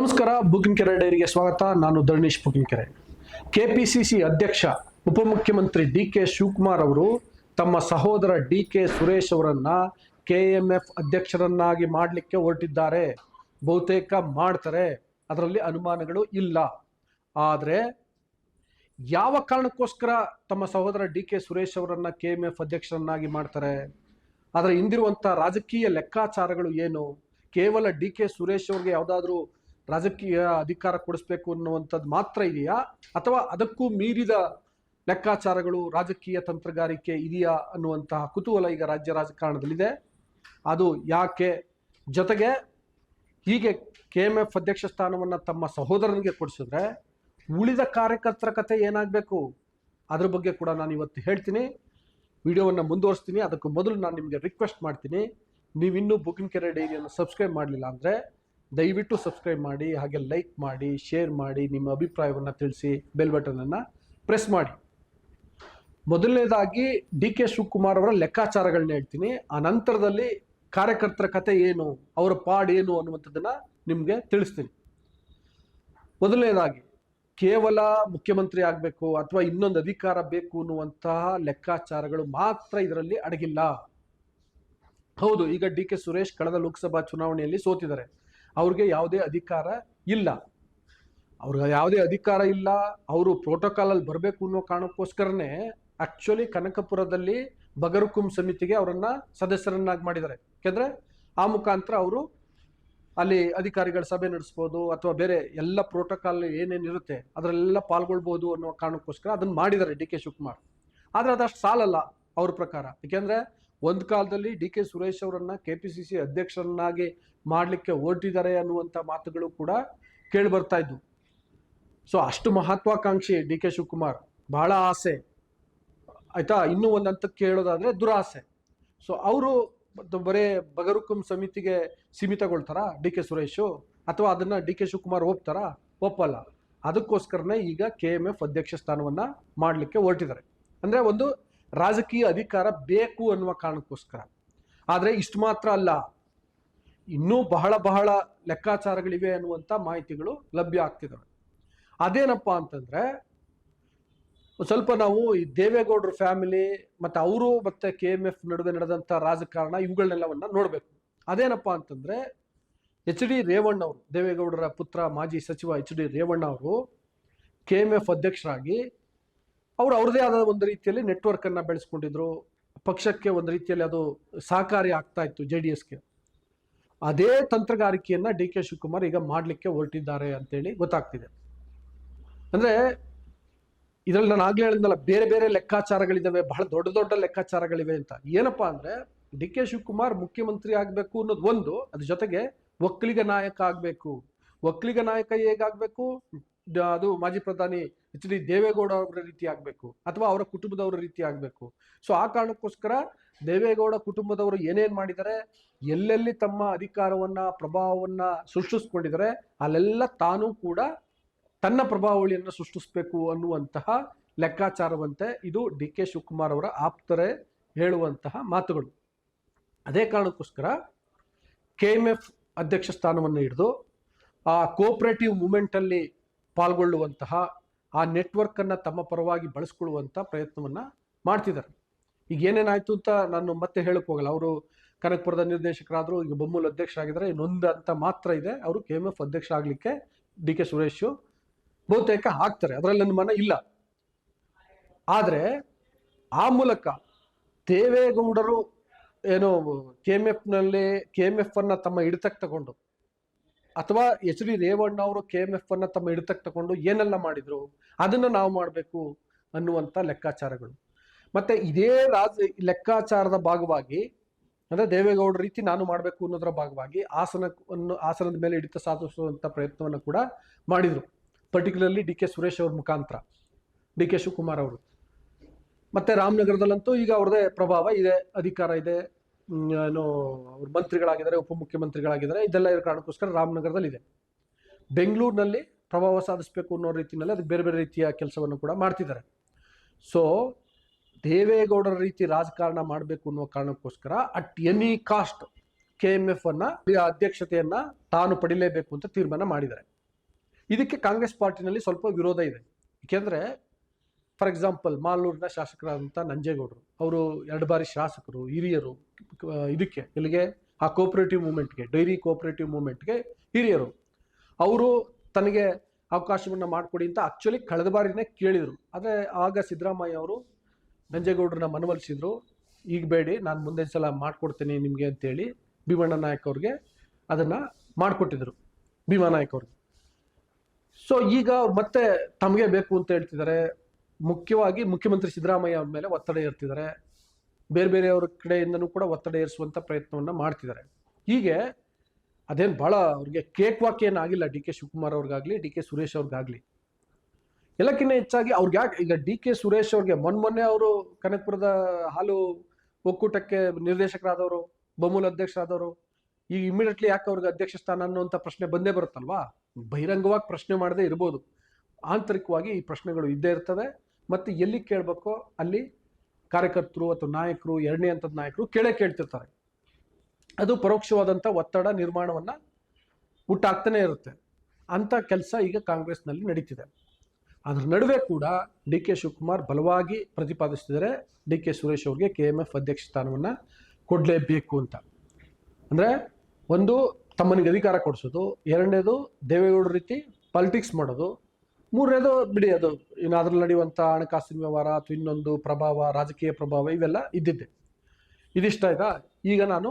ನಮಸ್ಕಾರ ಬುಗಿನಕೆರೆ ಡೈರಿಗೆ ಸ್ವಾಗತ. ನಾನು ಧರಣೀಶ್ ಬುಗಿನಕೆರೆ ಕೆಪಿಸಿಸಿ ಅಧ್ಯಕ್ಷ, ಉಪಮುಖ್ಯಮಂತ್ರಿ ಡಿ ಕೆ ಶಿವಕುಮಾರ್ ಅವರು ತಮ್ಮ ಸಹೋದರ ಡಿ ಕೆ ಸುರೇಶ್ ಅವರನ್ನ ಕೆ ಎಂ ಎಫ್ ಅಧ್ಯಕ್ಷರನ್ನಾಗಿ ಮಾಡಲಿಕ್ಕೆ ಹೊರಟಿದ್ದಾರೆ. ಬಹುತೇಕ ಮಾಡ್ತಾರೆ. ಅದರಲ್ಲಿ ಅನುಮಾನಗಳು ಇಲ್ಲ. ಆದರೆ ಯಾವ ಕಾರಣಕ್ಕೋಸ್ಕರ ತಮ್ಮ ಸಹೋದರ ಡಿ ಕೆ ಸುರೇಶ್ ಅವರನ್ನ ಕೆ ಎಂ ಎಫ್ ಅಧ್ಯಕ್ಷರನ್ನಾಗಿ ಮಾಡ್ತಾರೆ? ಅದರ ಹಿಂದಿರುವಂಥ ರಾಜಕೀಯ ಲೆಕ್ಕಾಚಾರಗಳು ಏನು? ಕೇವಲ ಡಿ ಕೆ ಸುರೇಶ್ ಅವ್ರಿಗೆ ಯಾವುದಾದ್ರೂ ರಾಜಕೀಯ ಅಧಿಕಾರ ಕೊಡಿಸ್ಬೇಕು ಅನ್ನುವಂಥದ್ದು ಮಾತ್ರ ಇದೆಯಾ? ಅಥವಾ ಅದಕ್ಕೂ ಮೀರಿದ ಲೆಕ್ಕಾಚಾರಗಳು ರಾಜಕೀಯ ತಂತ್ರಗಾರಿಕೆ ಇದೆಯಾ ಅನ್ನುವಂತಹ ಕುತೂಹಲ ಈಗ ರಾಜ್ಯ ರಾಜಕಾರಣದಲ್ಲಿದೆ. ಅದು ಯಾಕೆ? ಜೊತೆಗೆ ಹೀಗೆ ಕೆ ಎಂ ಎಫ್ ಅಧ್ಯಕ್ಷ ಸ್ಥಾನವನ್ನು ತಮ್ಮ ಸಹೋದರನಿಗೆ ಕೊಡಿಸಿದ್ರೆ ಉಳಿದ ಕಾರ್ಯಕರ್ತರ ಕತೆ ಏನಾಗಬೇಕು? ಅದ್ರ ಬಗ್ಗೆ ಕೂಡ ನಾನು ಇವತ್ತು ಹೇಳ್ತೀನಿ. ವಿಡಿಯೋವನ್ನು ಮುಂದುವರಿಸ್ತೀನಿ. ಅದಕ್ಕೂ ಮೊದಲು ನಾನು ನಿಮಗೆ ರಿಕ್ವೆಸ್ಟ್ ಮಾಡ್ತೀನಿ. ನೀವಿನ್ನೂ ಬುಕಿಂಗ್ ಕೆರೆ ಡೈರಿಯನ್ನು ಸಬ್ಸ್ಕ್ರೈಬ್ ಮಾಡಲಿಲ್ಲ ಅಂದರೆ ದಯವಿಟ್ಟು ಸಬ್ಸ್ಕ್ರೈಬ್ ಮಾಡಿ, ಹಾಗೆ ಲೈಕ್ ಮಾಡಿ ಶೇರ್ ಮಾಡಿ, ನಿಮ್ಮ ಅಭಿಪ್ರಾಯವನ್ನು ತಿಳಿಸಿ ಬೆಲ್ ಬಟನನ್ನು ಪ್ರೆಸ್ ಮಾಡಿ. ಮೊದಲನೇದಾಗಿ ಡಿ ಕೆ ಶಿವಕುಮಾರ್ ಅವರ ಲೆಕ್ಕಾಚಾರಗಳನ್ನ ಹೇಳ್ತೀನಿ. ಆ ನಂತರದಲ್ಲಿ ಕಾರ್ಯಕರ್ತರ ಕತೆ ಏನು, ಅವರ ಪಾಡ್ ಏನು ಅನ್ನುವಂಥದ್ದನ್ನು ನಿಮಗೆ ತಿಳಿಸ್ತೀನಿ. ಮೊದಲನೇದಾಗಿ, ಕೇವಲ ಮುಖ್ಯಮಂತ್ರಿ ಆಗಬೇಕು ಅಥವಾ ಇನ್ನೊಂದು ಅಧಿಕಾರ ಬೇಕು ಅನ್ನುವಂತಹ ಲೆಕ್ಕಾಚಾರಗಳು ಮಾತ್ರ ಇದರಲ್ಲಿ ಅಡಗಿಲ್ಲ. ಹೌದು, ಈಗ ಡಿ ಕೆ ಸುರೇಶ್ ಕಳೆದ ಲೋಕಸಭಾ ಚುನಾವಣೆಯಲ್ಲಿ ಸೋತಿದ್ದಾರೆ. ಅವ್ರಿಗೆ ಯಾವುದೇ ಅಧಿಕಾರ ಇಲ್ಲ. ಅವ್ರಿಗೆ ಯಾವುದೇ ಅಧಿಕಾರ ಇಲ್ಲ. ಅವರು ಪ್ರೋಟೋಕಾಲ್ ಅಲ್ಲಿ ಬರಬೇಕು ಅನ್ನೋ ಕಾರಣಕ್ಕೋಸ್ಕರನೇ ಆಕ್ಚುಲಿ ಕನಕಪುರದಲ್ಲಿ ಬಗರುಕುಂ ಸಮಿತಿಗೆ ಅವರನ್ನ ಸದಸ್ಯರನ್ನಾಗಿ ಮಾಡಿದ್ದಾರೆ. ಯಾಕೆಂದ್ರೆ ಆ ಮುಖಾಂತರ ಅವರು ಅಲ್ಲಿ ಅಧಿಕಾರಿಗಳ ಸಭೆ ನಡೆಸ್ಬೋದು ಅಥವಾ ಬೇರೆ ಎಲ್ಲ ಪ್ರೋಟೋಕಾಲ್ ಏನೇನಿರುತ್ತೆ ಅದರಲ್ಲೆಲ್ಲ ಪಾಲ್ಗೊಳ್ಬೋದು ಅನ್ನೋ ಕಾರಣಕ್ಕೋಸ್ಕರ ಅದನ್ನ ಮಾಡಿದ್ದಾರೆ ಡಿ ಕೆ ಶಿವಕುಮಾರ್. ಆದರೆ ಅದಷ್ಟು ಸಾಲಲ್ಲ ಅವ್ರ ಪ್ರಕಾರ. ಯಾಕೆಂದ್ರೆ ಒಂದು ಕಾಲದಲ್ಲಿ ಡಿ ಕೆ ಸುರೇಶ್ ಅವರನ್ನ ಕೆ ಪಿ ಸಿ ಸಿ ಅಧ್ಯಕ್ಷರನ್ನಾಗಿ ಮಾಡಲಿಕ್ಕೆ ಹೊರಟಿದ್ದಾರೆ ಅನ್ನುವಂಥ ಮಾತುಗಳು ಕೂಡ ಕೇಳಿ ಬರ್ತಾ ಇದ್ವು. ಸೊ ಅಷ್ಟು ಮಹತ್ವಾಕಾಂಕ್ಷಿ ಡಿ ಕೆ ಶಿವಕುಮಾರ್. ಬಹಳ ಆಸೆ. ಆಯ್ತಾ? ಇನ್ನೂ ಒಂದು ಹಂತಕ್ಕೆ ಹೇಳೋದಾದ್ರೆ ದುರಾಸೆ. ಸೊ ಅವರು ಬರೇ ಬಗರುಕುಂ ಸಮಿತಿಗೆ ಸೀಮಿತಗೊಳ್ತಾರಾ ಡಿ ಕೆ ಸುರೇಶು? ಅಥವಾ ಅದನ್ನ ಡಿ ಕೆ ಶಿವಕುಮಾರ್ ಒಪ್ತಾರಾ? ಒಪ್ಪಲ್ಲ. ಅದಕ್ಕೋಸ್ಕರನೇ ಈಗ ಕೆ ಎಂ ಎಫ್ ಅಧ್ಯಕ್ಷ ಸ್ಥಾನವನ್ನ ಮಾಡಲಿಕ್ಕೆ ಹೊರಟಿದ್ದಾರೆ. ಅಂದ್ರೆ ಒಂದು ರಾಜಕೀಯ ಅಧಿಕಾರ ಬೇಕು ಅನ್ನುವ ಕಾರಣಕ್ಕೋಸ್ಕರ. ಆದರೆ ಇಷ್ಟು ಮಾತ್ರ ಅಲ್ಲ, ಇನ್ನೂ ಬಹಳ ಬಹಳ ಲೆಕ್ಕಾಚಾರಗಳಿವೆ ಅನ್ನುವಂಥ ಮಾಹಿತಿಗಳು ಲಭ್ಯ ಆಗ್ತಿದ್ದಾವೆ ಅದೇನಪ್ಪ ಅಂತಂದ್ರೆ ಸ್ವಲ್ಪ ನಾವು ಈ ದೇವೇಗೌಡರ ಫ್ಯಾಮಿಲಿ ಮತ್ತೆ ಅವರು ಮತ್ತೆ ಕೆ ಎಂ ಎಫ್ ನಡುವೆ ನಡೆದಂತ ರಾಜಕಾರಣ ಇವುಗಳನ್ನೆಲ್ಲವನ್ನ ನೋಡಬೇಕು. ಅದೇನಪ್ಪ ಅಂತಂದ್ರೆ, ಎಚ್ ಡಿ ರೇವಣ್ಣ ಅವರು, ದೇವೇಗೌಡರ ಪುತ್ರ ಮಾಜಿ ಸಚಿವ ಎಚ್ ಡಿ ರೇವಣ್ಣ ಅವರು ಕೆ ಎಂ ಎಫ್ ಅಧ್ಯಕ್ಷರಾಗಿ ಅವರು ಅವ್ರದೇ ಆದ ಒಂದು ರೀತಿಯಲ್ಲಿ ನೆಟ್ವರ್ಕ್ ಅನ್ನ ಬೆಳೆಸ್ಕೊಂಡಿದ್ರು. ಪಕ್ಷಕ್ಕೆ ಒಂದು ರೀತಿಯಲ್ಲಿ ಅದು ಸಹಕಾರಿ ಆಗ್ತಾ ಇತ್ತು ಜೆ ಡಿ ಎಸ್ಗೆ ಅದೇ ತಂತ್ರಗಾರಿಕೆಯನ್ನ ಡಿ ಕೆ ಶಿವಕುಮಾರ್ ಈಗ ಮಾಡಲಿಕ್ಕೆ ಹೊರಟಿದ್ದಾರೆ ಅಂತೇಳಿ ಗೊತ್ತಾಗ್ತಿದೆ. ಅಂದ್ರೆ ಇದರಲ್ಲಿ ನಾನು ಆಗ್ಲೇ ಹೇಳಿದ್ನಲ್ಲ, ಬೇರೆ ಬೇರೆ ಲೆಕ್ಕಾಚಾರಗಳಿದ್ದಾವೆ ಬಹಳ ದೊಡ್ಡ ದೊಡ್ಡ ಲೆಕ್ಕಾಚಾರಗಳಿವೆ ಅಂತ. ಏನಪ್ಪಾ ಅಂದ್ರೆ ಡಿ ಕೆ ಶಿವಕುಮಾರ್ ಮುಖ್ಯಮಂತ್ರಿ ಆಗಬೇಕು ಅನ್ನೋದು ಒಂದು, ಅದ್ರ ಜೊತೆಗೆ ಒಕ್ಕಲಿಗ ನಾಯಕ ಆಗಬೇಕು. ಒಕ್ಕಲಿಗ ನಾಯಕ ಹೇಗಾಗಬೇಕು? ಅದು ಮಾಜಿ ಪ್ರಧಾನಿ ಎಚ್ ಡಿ ದೇವೇಗೌಡ ಅವರ ರೀತಿ ಆಗಬೇಕು ಅಥವಾ ಅವರ ಕುಟುಂಬದವರ ರೀತಿ ಆಗಬೇಕು. ಸೊ ಆ ಕಾರಣಕ್ಕೋಸ್ಕರ ದೇವೇಗೌಡ ಕುಟುಂಬದವರು ಏನೇನ್ ಮಾಡಿದರೆ ಎಲ್ಲೆಲ್ಲಿ ತಮ್ಮ ಅಧಿಕಾರವನ್ನ, ಪ್ರಭಾವವನ್ನ ಸೃಷ್ಟಿಸ್ಕೊಂಡಿದ್ದಾರೆ, ಅಲ್ಲೆಲ್ಲ ತಾನು ಕೂಡ ತನ್ನ ಪ್ರಭಾವಳಿಯನ್ನು ಸೃಷ್ಟಿಸಬೇಕು ಅನ್ನುವಂತಹ ಲೆಕ್ಕಾಚಾರವಂತೆ ಇದು ಡಿ ಕೆ ಶಿವಕುಮಾರ್ ಅವರ ಆಪ್ತರೆ ಹೇಳುವಂತಹ ಮಾತುಗಳು. ಅದೇ ಕಾರಣಕ್ಕೋಸ್ಕರ ಕೆ ಎಂ ಎಫ್ ಅಧ್ಯಕ್ಷ ಸ್ಥಾನವನ್ನು ಹಿಡಿದು, ಆ ಕೋಆಪರೇಟಿವ್ ಮೂಮೆಂಟಲ್ಲಿ ಪಾಲ್ಗೊಳ್ಳುವಂತಹ ಆ ನೆಟ್ವರ್ಕನ್ನು ತಮ್ಮ ಪರವಾಗಿ ಬಳಸ್ಕೊಳ್ಳುವಂಥ ಪ್ರಯತ್ನವನ್ನು ಮಾಡ್ತಿದ್ದಾರೆ ಈಗ ಏನೇನಾಯಿತು ಅಂತ ನಾನು ಮತ್ತೆ ಹೇಳಕ್ ಹೋಗಲ್ಲ. ಅವರು ಕನಕಪುರದ ನಿರ್ದೇಶಕರಾದರು, ಈಗ ಬೊಮ್ಮೂಲ್ ಅಧ್ಯಕ್ಷರಾಗಿದ್ದಾರೆ. ಇನ್ನೊಂದು ಅಂತ ಮಾತ್ರ ಇದೆ. ಅವರು ಕೆ ಎಂ ಎಫ್ ಅಧ್ಯಕ್ಷ ಆಗಲಿಕ್ಕೆ ಡಿ ಕೆ ಸುರೇಶ್ ಬಹುತೇಕ ಹಾಕ್ತಾರೆ ಅದರಲ್ಲಿ ಅನುಮಾನ ಇಲ್ಲ. ಆದರೆ ಆ ಮೂಲಕ ದೇವೇಗೌಡರು ಏನು ಕೆ ಎಂ ಎಫ್ನಲ್ಲಿ ಕೆ ಎಂ ಎಫ್ ಅನ್ನು ತಮ್ಮ ಹಿಡಿತಕ್ಕೆ ತಗೊಂಡು ಅಥವಾ ಎಚ್ ಡಿ ರೇವಣ್ಣ ಅವರು ಕೆ ಎಂ ಎಫ್ ಅನ್ನ ತಮ್ಮ ಹಿಡಿತಕ್ಕೆ ತಗೊಂಡು ಏನೆಲ್ಲ ಮಾಡಿದ್ರು? ಅದನ್ನ ನಾವು ಮಾಡಬೇಕು ಅನ್ನುವಂಥ ಲೆಕ್ಕಾಚಾರಗಳು. ಮತ್ತೆ ಇದೇ ರಾಜ, ಲೆಕ್ಕಾಚಾರದ ಭಾಗವಾಗಿ, ಅಂದ್ರೆ ದೇವೇಗೌಡರ ರೀತಿ ನಾನು ಮಾಡಬೇಕು ಅನ್ನೋದರ ಭಾಗವಾಗಿ ಆಸನವನ್ನು ಆಸನದ ಮೇಲೆ ಹಿಡಿತ ಸಾಧಿಸುವಂಥ ಪ್ರಯತ್ನವನ್ನು ಕೂಡ ಮಾಡಿದ್ರು. ಪರ್ಟಿಕ್ಯುಲರ್ಲಿ ಡಿ ಕೆ ಸುರೇಶ್ ಅವ್ರ ಮುಖಾಂತರ, ಡಿ ಕೆ ಶಿವಕುಮಾರ್ ಅವರು. ಮತ್ತೆ ರಾಮನಗರದಲ್ಲಂತೂ ಈಗ ಅವ್ರದೇ ಪ್ರಭಾವ ಇದೆ, ಅಧಿಕಾರ ಇದೆ. ಏನು, ಅವ್ರು ಮಂತ್ರಿಗಳಾಗಿದ್ದಾರೆ, ಉಪಮುಖ್ಯಮಂತ್ರಿಗಳಾಗಿದ್ದಾರೆ, ಇದೆಲ್ಲ ಇರೋ ಕಾರಣಕ್ಕೋಸ್ಕರ ರಾಮನಗರದಲ್ಲಿ ಇದೆ ಬೆಂಗಳೂರಿನಲ್ಲಿ ಪ್ರಭಾವ ಸಾಧಿಸಬೇಕು ಅನ್ನೋ ರೀತಿಯಲ್ಲಿ ಅದಕ್ಕೆ ಬೇರೆ ಬೇರೆ ರೀತಿಯ ಕೆಲಸವನ್ನು ಕೂಡ ಮಾಡ್ತಿದ್ದಾರೆ. ಸೊ ದೇವೇಗೌಡರ ರೀತಿ ರಾಜಕಾರಣ ಮಾಡಬೇಕು ಅನ್ನೋ ಕಾರಣಕ್ಕೋಸ್ಕರ at any cost K M F ಅನ್ನ ಅಧ್ಯಕ್ಷತೆಯನ್ನ ತಾನು ಪಡಿಲೇಬೇಕು ಅಂತ ತೀರ್ಮಾನ ಮಾಡಿದ್ದಾರೆ. ಇದಕ್ಕೆ ಕಾಂಗ್ರೆಸ್ ಪಾರ್ಟಿನಲ್ಲಿ ಸ್ವಲ್ಪ ವಿರೋಧ ಇದೆ. ಏಕೆಂದರೆ ಫಾರ್ ಎಕ್ಸಾಂಪಲ್ ಮಾಲೂರಿನ ಶಾಸಕರಾದಂಥ ನಂಜೇಗೌಡರು, ಅವರು ಎರಡು ಬಾರಿ ಶಾಸಕರು, ಹಿರಿಯರು ಇದಕ್ಕೆ, ಇಲ್ಲಿಗೆ ಆ ಕೋಪರೇಟಿವ್ ಮೂಮೆಂಟ್ಗೆ ಡೈರಿ ಕೋಪರೇಟಿವ್ ಮೂಮೆಂಟ್ಗೆ ಹಿರಿಯರು. ಅವರು ತನಗೆ ಅವಕಾಶವನ್ನು ಮಾಡಿಕೊಡಿ ಅಂತ ಆ್ಯಕ್ಚುಲಿ ಕಳೆದ ಬಾರಿನೇ ಕೇಳಿದರು. ಆದರೆ ಆಗ ಸಿದ್ದರಾಮಯ್ಯ ಅವರು ನಂಜೇಗೌಡರನ್ನ ಮನವೊಲಿಸಿದ್ರು. ಈಗ ಬೇಡಿ, ನಾನು ಮುಂದೆ ಸಲ ಮಾಡಿಕೊಡ್ತೀನಿ ನಿಮಗೆ ಅಂತೇಳಿ ಭೀಮಣ್ಣ ನಾಯಕ್ ಅವ್ರಿಗೆ ಅದನ್ನು ಮಾಡಿಕೊಟ್ಟಿದ್ರು. ಭೀಮಾ ನಾಯಕ್ ಅವ್ರಿಗೆ. ಸೊ ಈಗ ಮತ್ತೆ ತಮಗೆ ಬೇಕು ಅಂತ ಹೇಳ್ತಿದ್ದಾರೆ. ಮುಖ್ಯವಾಗಿ ಮುಖ್ಯಮಂತ್ರಿ ಸಿದ್ದರಾಮಯ್ಯ ಮೇಲೆ ಒತ್ತಡ ಏರ್ತಿದ್ದಾರೆ ಬೇರೆ ಬೇರೆಯವ್ರ ಕಡೆಯಿಂದನೂ ಕೂಡ ಒತ್ತಡ ಏರಿಸುವಂಥ ಪ್ರಯತ್ನವನ್ನು ಮಾಡ್ತಿದ್ದಾರೆ. ಹೀಗೆ ಅದೇನು ಭಾಳ ಅವ್ರಿಗೆ ಕೇಕ್ ವಾಕ್ ಏನಾಗಿಲ್ಲ ಡಿ ಕೆ ಶಿವಕುಮಾರ್ ಅವ್ರಿಗಾಗಲಿ, ಡಿ ಕೆ ಸುರೇಶ್ ಅವ್ರಿಗಾಗಲಿ. ಎಲ್ಲಕ್ಕಿಂತ ಹೆಚ್ಚಾಗಿ ಅವ್ರಿಗೆ ಯಾಕೆ ಈಗ ಡಿ ಕೆ ಸುರೇಶ್ ಅವ್ರಿಗೆ ಮೊನ್ನೆ ಮೊನ್ನೆ ಅವರು ಕನಕಪುರದ ಹಾಲು ಒಕ್ಕೂಟಕ್ಕೆ ನಿರ್ದೇಶಕರಾದವರು ಬಮೂಲ್ ಅಧ್ಯಕ್ಷರಾದವರು, ಈಗ ಇಮಿಡಿಯೇಟ್ಲಿ ಯಾಕೆ ಅವ್ರಿಗೆ ಅಧ್ಯಕ್ಷ ಸ್ಥಾನ ಅನ್ನುವಂಥ ಪ್ರಶ್ನೆ ಬಂದೇ ಬರುತ್ತಲ್ವಾ? ಬಹಿರಂಗವಾಗಿ ಪ್ರಶ್ನೆ ಮಾಡದೇ ಇರ್ಬೋದು. ಆಂತರಿಕವಾಗಿ ಈ ಪ್ರಶ್ನೆಗಳು ಇದ್ದೇ ಇರ್ತವೆ. ಮತ್ತು ಎಲ್ಲಿ ಕೇಳಬೇಕೋ ಅಲ್ಲಿ ಕಾರ್ಯಕರ್ತರು ಅಥವಾ ನಾಯಕರು, ಎರಡನೇ ಹಂತದ ನಾಯಕರು ಕೇಳೇ ಕೇಳ್ತಿರ್ತಾರೆ. ಅದು ಪರೋಕ್ಷವಾದಂಥ ಒತ್ತಡ ನಿರ್ಮಾಣವನ್ನು ಹುಟ್ಟಾಗ್ತಾನೆ ಇರುತ್ತೆ. ಅಂಥ ಕೆಲಸ ಈಗ ಕಾಂಗ್ರೆಸ್ನಲ್ಲಿ ನಡೀತಿದೆ. ಅದರ ನಡುವೆ ಕೂಡ ಡಿ ಕೆ ಶಿವಕುಮಾರ್ ಬಲವಾಗಿ ಪ್ರತಿಪಾದಿಸ್ತಿದ್ದಾರೆ. ಡಿ ಕೆ ಸುರೇಶ್ ಅವರಿಗೆ ಕೆ ಎಂ ಎಫ್ ಅಧ್ಯಕ್ಷ ಸ್ಥಾನವನ್ನು ಕೊಡಲೇಬೇಕು ಅಂತ. ಅಂದರೆ ಒಂದು ತಮ್ಮನಿಗೆ ಅಧಿಕಾರ ಕೊಡಿಸೋದು, ಎರಡನೇದು ದೇವೇಗೌಡರ ರೀತಿ ಪಾಲಿಟಿಕ್ಸ್ ಮಾಡೋದು ಮೂರನೇದು ಬಿಡಿ ಅದು ಇನ್ನು ಅದ್ರಲ್ಲಿ ನಡೆಯುವಂಥ ಹಣಕಾಸಿನ ವ್ಯವಹಾರ ಅಥವಾ ಇನ್ನೊಂದು ಪ್ರಭಾವ, ರಾಜಕೀಯ ಪ್ರಭಾವ ಇವೆಲ್ಲ ಇದ್ದಿದ್ದೆ. ಇದಿಷ್ಟ ಆಯ್ತಾ? ಈಗ ನಾನು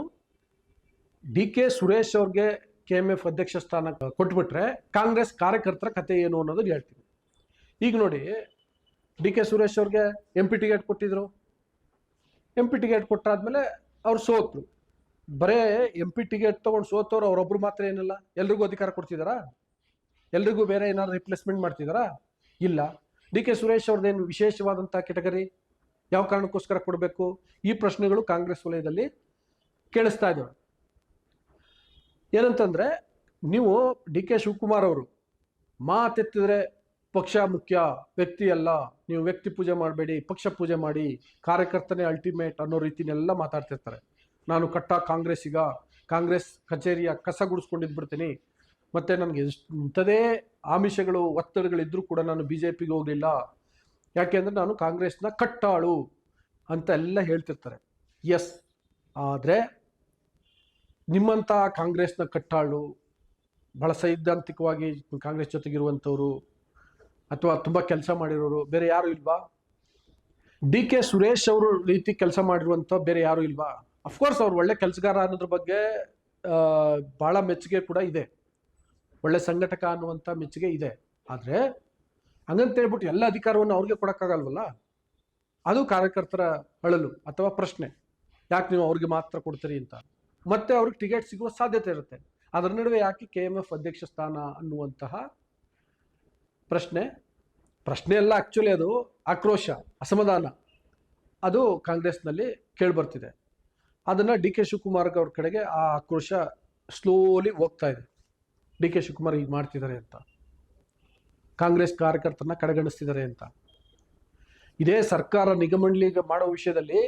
ಡಿ ಕೆ ಸುರೇಶ್ ಅವ್ರಿಗೆ ಕೆ ಎಂ ಎಫ್ ಅಧ್ಯಕ್ಷ ಸ್ಥಾನ ಕೊಟ್ಬಿಟ್ರೆ ಕಾಂಗ್ರೆಸ್ ಕಾರ್ಯಕರ್ತರ ಕತೆ ಏನು ಅನ್ನೋದನ್ನ ಹೇಳ್ತೀನಿ. ಈಗ ನೋಡಿ, ಡಿ ಕೆ ಸುರೇಶ್ ಅವ್ರಿಗೆ ಎಂ ಪಿ ಟಿಕೆಟ್ ಕೊಟ್ಟಿದ್ರು. ಎಂ ಪಿ ಟಿಕೆಟ್ ಕೊಟ್ಟಾದ್ಮೇಲೆ ಅವ್ರು ಸೋತ್ರು. ಬರೇ ಎಂ ಪಿ ಟಿಕೆಟ್ ತೊಗೊಂಡು ಸೋತವ್ರು ಅವರೊಬ್ರು ಮಾತ್ರ ಏನಿಲ್ಲ, ಎಲ್ರಿಗೂ ಅಧಿಕಾರ ಕೊಡ್ತಿದಾರಾ? ಎಲ್ರಿಗೂ ಬೇರೆ ಏನಾದ್ರು ರಿಪ್ಲೇಸ್ಮೆಂಟ್ ಮಾಡ್ತಿದಾರಾ? ಇಲ್ಲ. ಡಿ ಕೆ ಸುರೇಶ್ ಅವ್ರದ್ದೇನು ವಿಶೇಷವಾದಂಥ ಕೆಟಗರಿ ಯಾವ ಕಾರಣಕ್ಕೋಸ್ಕರ ಕೊಡಬೇಕು? ಈ ಪ್ರಶ್ನೆಗಳು ಕಾಂಗ್ರೆಸ್ ವಲಯದಲ್ಲಿ ಕೇಳಿಸ್ತಾ ಇದ್ದಾವೆ ಏನಂತಂದ್ರೆ, ನೀವು ಡಿ ಕೆ ಶಿವಕುಮಾರ್ ಅವರು ಮಾತೆತ್ತಿದ್ರೆ ಪಕ್ಷ ಮುಖ್ಯ, ವ್ಯಕ್ತಿ ಅಲ್ಲ, ನೀವು ವ್ಯಕ್ತಿ ಪೂಜೆ ಮಾಡಬೇಡಿ, ಪಕ್ಷ ಪೂಜೆ ಮಾಡಿ, ಕಾರ್ಯಕರ್ತನೇ ಅಲ್ಟಿಮೇಟ್ ಅನ್ನೋ ರೀತಿನೆಲ್ಲ ಮಾತಾಡ್ತಿರ್ತಾರೆ. ನಾನು ಕಟ್ಟ ಕಾಂಗ್ರೆಸ್ಸಿಗ ಕಾಂಗ್ರೆಸ್ ಕಚೇರಿಯ ಕಸ ಗುಡಿಸ್ಕೊಂಡಿದ್ದು ಬಿಡ್ತೀನಿ ಮತ್ತು ನನಗೆ ಇಂಥದೇ ಆಮಿಷಗಳು ಒತ್ತಡಗಳಿದ್ದರೂ ಕೂಡ ನಾನು ಬಿ ಜೆ ಪಿಗೆ ಹೋಗಲಿಲ್ಲ ಯಾಕೆಂದರೆ ನಾನು ಕಾಂಗ್ರೆಸ್ನ ಕಟ್ಟಾಳು ಅಂತ ಎಲ್ಲ ಹೇಳ್ತಿರ್ತಾರೆ. ಎಸ್ ಆದರೆ ನಿಮ್ಮಂಥ ಕಾಂಗ್ರೆಸ್ನ ಕಟ್ಟಾಳು, ಬಹಳ ಸೈದ್ಧಾಂತಿಕವಾಗಿ ಕಾಂಗ್ರೆಸ್ ಜೊತೆಗಿರುವಂಥವ್ರು ಅಥವಾ ತುಂಬ ಕೆಲಸ ಮಾಡಿರೋರು, ಬೇರೆ ಯಾರು ಇಲ್ವಾ? ಡಿ ಕೆ ಸುರೇಶ್ ಅವರು ರೀತಿ ಕೆಲಸ ಮಾಡಿರುವಂಥ ಬೇರೆ ಯಾರು ಇಲ್ವಾ? ಅಫ್ಕೋರ್ಸ್ ಅವ್ರು ಒಳ್ಳೆ ಕೆಲಸಗಾರ ಅನ್ನೋದ್ರ ಬಗ್ಗೆ ಭಾಳ ಮೆಚ್ಚುಗೆ ಕೂಡ ಇದೆ. ಒಳ್ಳೆ ಸಂಘಟಕ ಅನ್ನುವಂಥ ಮೆಚ್ಚುಗೆ ಇದೆ. ಆದರೆ ಹಂಗಂತ ಹೇಳ್ಬಿಟ್ಟು ಎಲ್ಲ ಅಧಿಕಾರವನ್ನು ಅವ್ರಿಗೆ ಕೊಡೋಕ್ಕಾಗಲ್ವಲ್ಲ? ಅದು ಕಾರ್ಯಕರ್ತರ ಅಳಲು ಅಥವಾ ಪ್ರಶ್ನೆ. ಯಾಕೆ ನೀವು ಅವ್ರಿಗೆ ಮಾತ್ರ ಕೊಡ್ತೀರಿ ಅಂತ. ಮತ್ತೆ ಅವ್ರಿಗೆ ಟಿಕೆಟ್ ಸಿಗುವ ಸಾಧ್ಯತೆ ಇರುತ್ತೆ. ಅದರ ನಡುವೆ ಯಾಕೆ ಕೆ ಎಂ ಎಫ್ ಅಧ್ಯಕ್ಷ ಸ್ಥಾನ ಅನ್ನುವಂತಹ ಪ್ರಶ್ನೆ. ಪ್ರಶ್ನೆ ಎಲ್ಲ ಆ್ಯಕ್ಚುಲಿ ಅದು ಆಕ್ರೋಶ, ಅಸಮಾಧಾನ. ಅದು ಕಾಂಗ್ರೆಸ್ನಲ್ಲಿ ಕೇಳಿಬರ್ತಿದೆ. ಅದನ್ನು ಡಿ ಕೆ ಶಿವಕುಮಾರ್ ಅವ್ರ ಕಡೆಗೆ ಆ ಆಕ್ರೋಶ ಸ್ಲೋಲಿ ಹೋಗ್ತಾ ಇದೆ. ಡಿ ಕೆ ಶಿವಕುಮಾರ್ ಈಗ ಮಾಡ್ತಿದ್ದಾರೆ ಅಂತ. ಕಾಂಗ್ರೆಸ್ ಕಾರ್ಯಕರ್ತರನ್ನ ಕಡೆಗಣಿಸ್ತಿದ್ದಾರೆ ಅಂತ. ಇದೇ ಸರ್ಕಾರ ನಿಗಮಂಡಲಿಗೆ ಮಾಡೋ ವಿಷಯದಲ್ಲಿ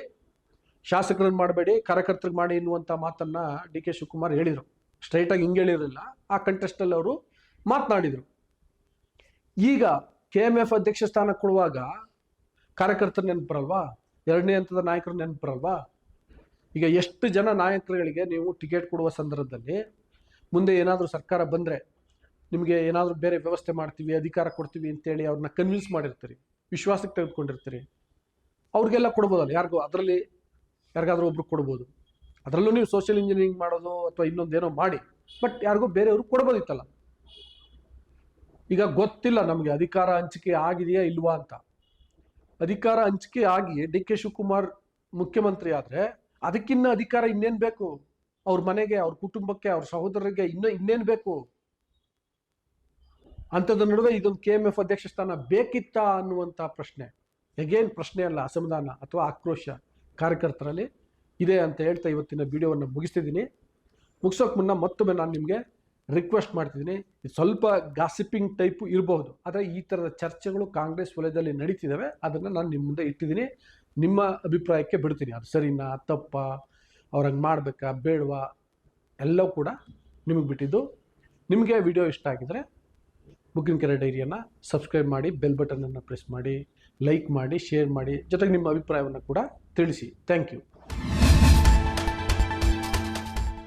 ಶಾಸಕರನ್ನು ಮಾಡಬೇಡಿ, ಕಾರ್ಯಕರ್ತರಿಗೆ ಮಾಡಿ ಎನ್ನುವಂಥ ಮಾತನ್ನ ಡಿ ಕೆ ಶಿವಕುಮಾರ್ ಹೇಳಿದರು. ಸ್ಟ್ರೈಟಾಗಿ ಹಿಂಗೆ ಹೇಳಿರಲಿಲ್ಲ. ಆ ಕಂಟೆಸ್ಟಲ್ಲಿ ಅವರು ಮಾತನಾಡಿದರು. ಈಗ ಕೆ ಎಂ ಎಫ್ ಅಧ್ಯಕ್ಷ ಸ್ಥಾನ ಕೊಡುವಾಗ ಕಾರ್ಯಕರ್ತರು ನೆನಪರಲ್ವಾ? ಎರಡನೇ ಹಂತದ ನಾಯಕರು ನೆನಪರಲ್ವಾ? ಈಗ ಎಷ್ಟು ಜನ ನಾಯಕರುಗಳಿಗೆ ನೀವು ಟಿಕೆಟ್ ಕೊಡುವ ಸಂದರ್ಭದಲ್ಲಿ ಮುಂದೆ ಏನಾದರೂ ಸರ್ಕಾರ ಬಂದರೆ ನಿಮಗೆ ಏನಾದರೂ ಬೇರೆ ವ್ಯವಸ್ಥೆ ಮಾಡ್ತೀವಿ, ಅಧಿಕಾರ ಕೊಡ್ತೀವಿ ಅಂತೇಳಿ ಅವ್ರನ್ನ ಕನ್ವಿನ್ಸ್ ಮಾಡಿರ್ತೀರಿ, ವಿಶ್ವಾಸಕ್ಕೆ ತೆಗೆದುಕೊಂಡಿರ್ತೀರಿ, ಅವ್ರಿಗೆಲ್ಲ ಕೊಡ್ಬೋದಲ್ಲ? ಯಾರಿಗೂ ಅದರಲ್ಲಿ ಯಾರಿಗಾದ್ರೂ ಒಬ್ರು ಕೊಡ್ಬೋದು. ಅದರಲ್ಲೂ ನೀವು ಸೋಷಿಯಲ್ ಇಂಜಿನಿಯರಿಂಗ್ ಮಾಡೋದು ಅಥವಾ ಇನ್ನೊಂದೇನೋ ಮಾಡಿ ಬಟ್ ಯಾರಿಗೂ ಬೇರೆಯವರು ಕೊಡ್ಬೋದಿತ್ತಲ್ಲ? ಈಗ ಗೊತ್ತಿಲ್ಲ ನಮಗೆ ಅಧಿಕಾರ ಹಂಚಿಕೆ ಆಗಿದೆಯಾ ಇಲ್ವಾ ಅಂತ. ಅಧಿಕಾರ ಹಂಚಿಕೆ ಆಗಿ ಡಿ ಕೆ ಶಿವಕುಮಾರ್ ಮುಖ್ಯಮಂತ್ರಿ ಆದರೆ ಅದಕ್ಕಿನ್ನ ಅಧಿಕಾರ ಇನ್ನೇನು ಬೇಕು? ಅವ್ರ ಮನೆಗೆ, ಅವ್ರ ಕುಟುಂಬಕ್ಕೆ, ಅವ್ರ ಸಹೋದರರಿಗೆ ಇನ್ನೂ ಇನ್ನೇನು ಬೇಕು? ಅಂಥದ್ರ ನಡುವೆ ಇದೊಂದು ಕೆ ಎಂ ಎಫ್ ಅಧ್ಯಕ್ಷ ಸ್ಥಾನ ಬೇಕಿತ್ತಾ ಅನ್ನುವಂಥ ಪ್ರಶ್ನೆ. ಎಗೇನ್ ಪ್ರಶ್ನೆ ಅಲ್ಲ, ಅಸಮಾಧಾನ ಅಥವಾ ಆಕ್ರೋಶ ಕಾರ್ಯಕರ್ತರಲ್ಲಿ ಇದೆ ಅಂತ ಹೇಳ್ತಾ ಇವತ್ತಿನ ವಿಡಿಯೋವನ್ನು ಮುಗಿಸ್ತಿದ್ದೀನಿ. ಮುಗಿಸೋಕೆ ಮುನ್ನ ಮತ್ತೊಮ್ಮೆ ನಾನು ನಿಮಗೆ ರಿಕ್ವೆಸ್ಟ್ ಮಾಡ್ತಿದ್ದೀನಿ. ಸ್ವಲ್ಪ ಗಾಸಿಪಿಂಗ್ ಟೈಪು ಇರಬಹುದು. ಆದರೆ ಈ ಥರದ ಚರ್ಚೆಗಳು ಕಾಂಗ್ರೆಸ್ ವಲಯದಲ್ಲಿ ನಡೀತಿದ್ದಾವೆ. ಅದನ್ನು ನಾನು ನಿಮ್ಮ ಮುಂದೆ ಇಟ್ಟಿದ್ದೀನಿ. ನಿಮ್ಮ ಅಭಿಪ್ರಾಯಕ್ಕೆ ಬಿಡ್ತೀನಿ. ಅದು ಸರಿನಾ, ತಪ್ಪ? ಅವ್ರು ಹಂಗೆ ಮಾಡಬೇಕಾ, ಬೇಡವಾ, ಎಲ್ಲವೂ ಕೂಡ ನಿಮಗೆ ಬಿಟ್ಟಿದ್ದು. ನಿಮಗೆ ವಿಡಿಯೋ ಇಷ್ಟ ಆಗಿದರೆ ಬುಕ್ಕಿನ ಕೆರೆ ಡೈರಿಯನ್ನು ಸಬ್ಸ್ಕ್ರೈಬ್ ಮಾಡಿ, ಬೆಲ್ ಬಟನನ್ನು ಪ್ರೆಸ್ ಮಾಡಿ, ಲೈಕ್ ಮಾಡಿ, ಶೇರ್ ಮಾಡಿ, ಜೊತೆಗೆ ನಿಮ್ಮ ಅಭಿಪ್ರಾಯವನ್ನು ಕೂಡ ತಿಳಿಸಿ. Thank you.